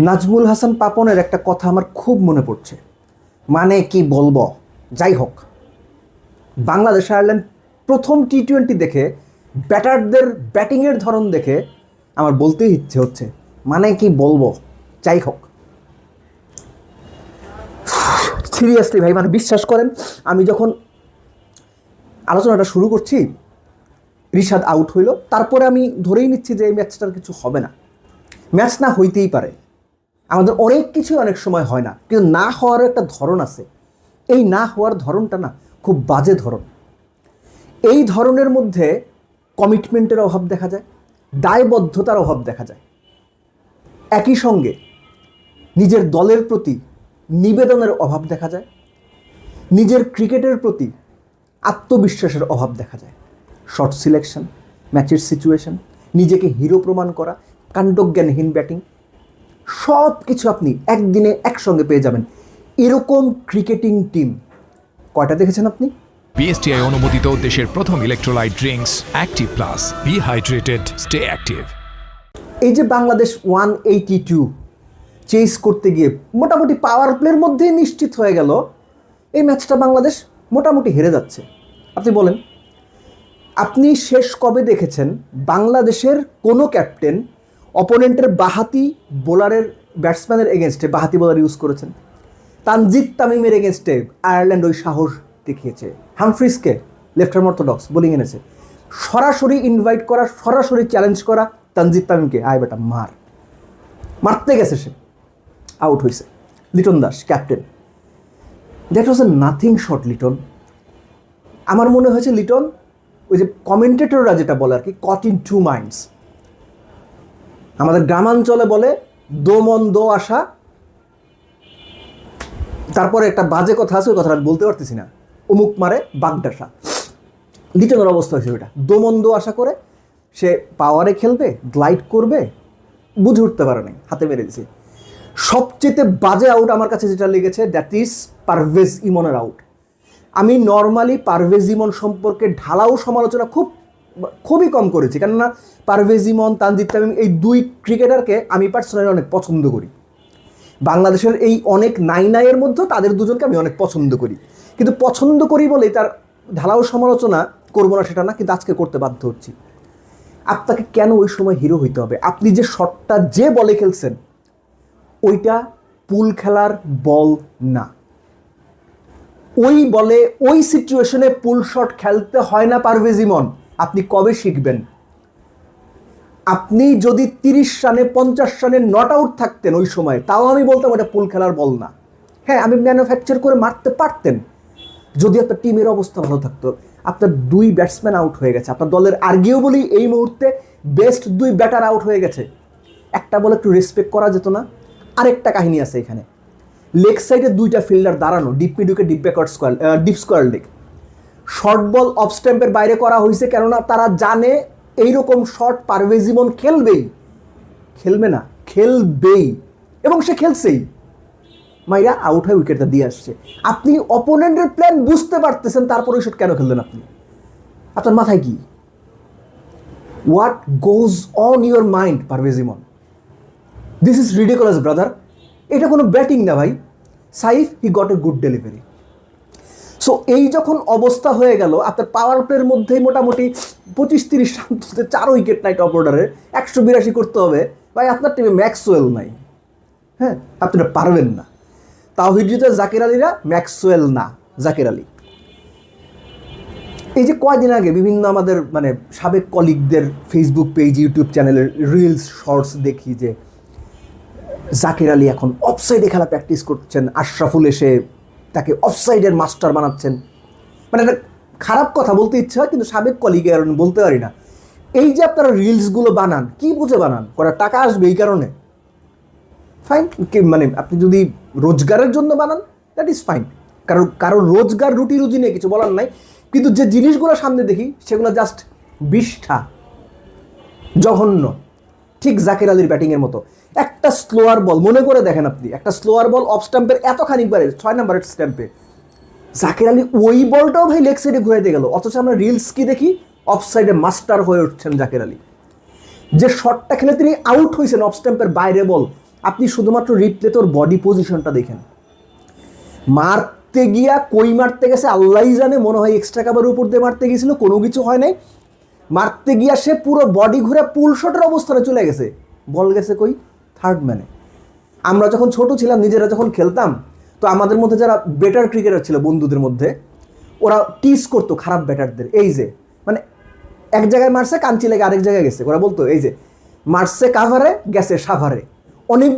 নাজমুল হাসান পাপনের একটা কথা আমার খুব মনে পড়ছে। মানে কি বলব? যাই হোক। বাংলাদেশ আয়ারল্যান্ড প্রথম টি টোয়েন্টি দেখে, ব্যাটারদের ব্যাটিংয়ের ধরন দেখে আমার বলতেই ইচ্ছে হচ্ছে। মানে কি বলব? যাই হোক। সিরিয়াসলি ভাই মানে বিশ্বাস করেন, আমি যখন আলোচনাটা শুরু করছি, রিশাদ আউট হইল। তারপরে আমি ধরেই নিচ্ছি যে এই ম্যাচটার কিছু হবে না। ম্যাচ না হইতেই পারে। আমাদের অনেক কিছু অনেক সময় হয় না, কিন্তু না হওয়ার একটা ধরন আছে। এই না হওয়ার ধরনটা না, খুব বাজে ধরন। এই ধরনের মধ্যে কমিটমেন্টের অভাব দেখা যায়, দায়বদ্ধতার অভাব দেখা যায়। একই সঙ্গে নিজের দলের প্রতি নিবেদনের অভাব দেখা যায়, নিজের ক্রিকেটের প্রতি আত্মবিশ্বাসের অভাব দেখা যায়। শর্ট সিলেকশন ম্যাচের সিচুয়েশন নিজেকে হিরো প্রমাণ করা, কাণ্ডজ্ঞানহীন ব্যাটিং সব কিছু আপনি একদিনে একসঙ্গে পেয়ে যাবেন। এরকম ক্রিকেটিং টিম। কয়টা দেখেছেন আপনি? বিএসটিআই অনুমোদিত দেশের প্রথম electrolyte drinks active plus be hydrated stay active এই যে Bangladesh one eighty two chase করতে গিয়ে মোটামুটি পাওয়ার প্লের মধ্যেই নিশ্চিত হয়ে গেল। এই ম্যাচটা বাংলাদেশ মোটামুটি হেরে যাচ্ছে। আপনি বলেন আপনি শেষ কবে দেখেছেন বাংলাদেশের কোনো ক্যাপ্টেন অপোনেন্টের বাহাতি বোলারের ব্যাটসম্যানের এগেনস্টে বাহাতি বোলার ইউজ করেছেন। তানজিদ তামিমের এগেনস্টে আয়ারল্যান্ড ওই সাহস দেখিয়েছে। হামফ্রিজকে লেফট আর্ম অর্থোডক্স বোলিং এনেছে। সরাসরি ইনভাইট করা, সরাসরি চ্যালেঞ্জ করা তানজিদ তামিমকে। আয় বেটা, মার। মারতে গেছে সে। আউট হয়েছে Liton Das captain that was a nothing shot Liton. আমার মনে হয়েছে, লিটন, ওই যে কমেন্টেটররা যেটা বলে আর কি কট ইন টু মাইন্ডস আমাদের গ্রামাঞ্চলে বলে দো মন দো আশা। তারপরে একটা বাজে কথা আছে, ওই কথাটা বলতে পারতেছি না। অমুক মারে বাগডাসা লিটনের অবস্থা হয়েছে ওইটা। দোমন্দ আশা করে সে পাওয়ারে খেলবে গ্লাইড করবে, বুঝে উঠতে পারে নাই, হাতে মেরে দিছে। সবচেয়ে বাজে আউট আমার কাছে যেটা লেগেছে দ্যাট ইজ পারভেজ ইমনের আউট আমি নর্মালি পারভেজ ইমন সম্পর্কে ঢালাও সমালোচনা খুব খুবই কম করেছি। কেননা পারভেজ ইমন, তানজিদ তামিম এই দুই ক্রিকেটারকে আমি পার্সোনালি অনেক পছন্দ করি। বাংলাদেশের এই অনেক নাই নাইয়ের মধ্যে তাদের দুজনকে আমি অনেক পছন্দ করি। কিন্তু পছন্দ করি বলেই তার ঢালাও সমালোচনা করব না সেটা না, কিন্তু আজকে করতে বাধ্য হচ্ছি। আপনাকে কেন ওই সময় হিরো হইতে হবে? আপনি যে শটটা যে বলে খেলছেন, ওইটা পুল খেলার বল না। ওই বলে, ওই সিচুয়েশনে পুল শট খেলতে হয় না পারভেজ ইমন। আপনি কবে শিখবেন? আপনি যদি তিরিশ রানে, পঞ্চাশ রানে নট আউট থাকতেন ওই সময়, তাও আমি বলতাম ওটা পুল খেলার বল না। হ্যাঁ আমি ম্যানুফ্যাকচার করে মারতে পারতেন। যদি আপনার টিমের অবস্থা ভালো থাকতো, আপনার দুই ব্যাটসম্যান আউট হয়ে গেছে। আপনার দলের আর্গিও বলি এই মুহূর্তে বেস্ট দুই ব্যাটার আউট হয়ে গেছে। একটা বলে একটু রেসপেক্ট করা যেত না। আরেকটা কাহিনী আছে এখানে। লেগ সাইডে দুইটা ফিল্ডার দাঁড়ানো deep মিডুকে deep backward square deep square leg short ball off স্ট্যাম্পের বাইরে করা হয়েছে কেননা তারা জানে এইরকম শর্ট পারভেজ ইমন খেলবেই। খেলবে না, খেলবেই। এবং সে খেলছেই। মাইরা আউট হয়ে উইকেটটা দিয়ে আসছে। আপনি অপোনেন্টের প্ল্যান বুঝতে পারতেছেন তারপরে ওই শট কেন খেললেন আপনি? আপনার মাথায় কি? What goes on your mind Parvez Emon this is ridiculous brother এটা কোনো ব্যাটিং না ভাই। Saif he got a good delivery so এই যখন অবস্থা হয়ে গেল, আপনার পাওয়ার প্লের মধ্যেই মোটামুটি পঁচিশ তিরিশ রান তুলতে চার উইকেট নাই টপ অর্ডারে একশো বিরাশি করতে হবে। ভাই, আপনার টিমে ম্যাক্সওয়েল নাই। হ্যাঁ আপনি এটা পারবেন না। তাওহিদিতে জাকির আলীরা ম্যাক্সওয়েল না, জাকির আলী। এই যে কয়দিন আগে বিভিন্ন আমাদের মানে সাবেক কলিগদের ফেসবুক পেজ ইউটিউব চ্যানেলের রিলস শর্টস দেখি যে, জাকির আলী এখন অফসাইডে খেলা প্র্যাকটিস করছেন, আশরাফুল এসে তাকে অফসাইডের মাস্টার বানাচ্ছেন। মানে একটা খারাপ কথা বলতে ইচ্ছে হয়, কিন্তু সাবেক কলিগে আমি বলতে পারি না। এই যে আপনারা রিলসগুলো বানান, কি বুঝে বানান? করা টাকা আসবে এই কারণে। ফাইন মানে আপনি যদি রোজগারের জন্য বানান দ্যাট ইজ ফাইন কারণ কারণ রোজগার রুটি রুজি নিয়ে কিছু বলার নাই। কিন্তু যে জিনিসগুলো সামনে দেখি, সেগুলো জাস্ট বিষ্ঠা, জঘন্য। ঠিক জাকির আলীর ব্যাটিংয়ের মতো। একটা স্লোয়ার বল মনে করে দেখেন আপনি, একটা স্লোয়ার বল অফ স্ট্যাম্পের এত খানিকবারে ছয় নাম্বারের স্ট্যাম্পে জাকির আলী ওই বলটাও ভাই লেগ সাইডে ঘুরাইতে গেল, অথচ আমরা রিলস কি দেখি? অফ সাইডে মাস্টার হয়ে উঠছেন জাকির আলী। যে শটটা খেলে তিনি আউট হয়েছেন অফ স্ট্যাম্পের বাইরে বল আপনি শুধুমাত্র রিপ্লে তোর বডি পজিশনটা দেখেন। মারতে গিয়া কই মারতে গেছে, আল্লাহই জানে, মনে হয় এক্সট্রা কাভারের উপর দিয়ে মারতে গেছিল, কোনো কিছু হয় নাই। মারতে গিয়া সে পুরো বডি ঘুরে পুল শটের অবস্থানে চলে গেছে। বল গেছে কই? থার্ড ম্যানে আমরা যখন ছোট ছিলাম, নিজেরা যখন খেলতাম, তো আমাদের মধ্যে যারা বেটার ক্রিকেটার ছিল বন্ধুদের মধ্যে, ওরা টিস করতো খারাপ ব্যাটারদের এই যে মানে এক জায়গায় মারছে, কাঞ্চি লেগে আরেক জায়গায় গেছে। ওরা বলতো, এই যে, মারছে কাভারে গেছে সাভারে। অনেক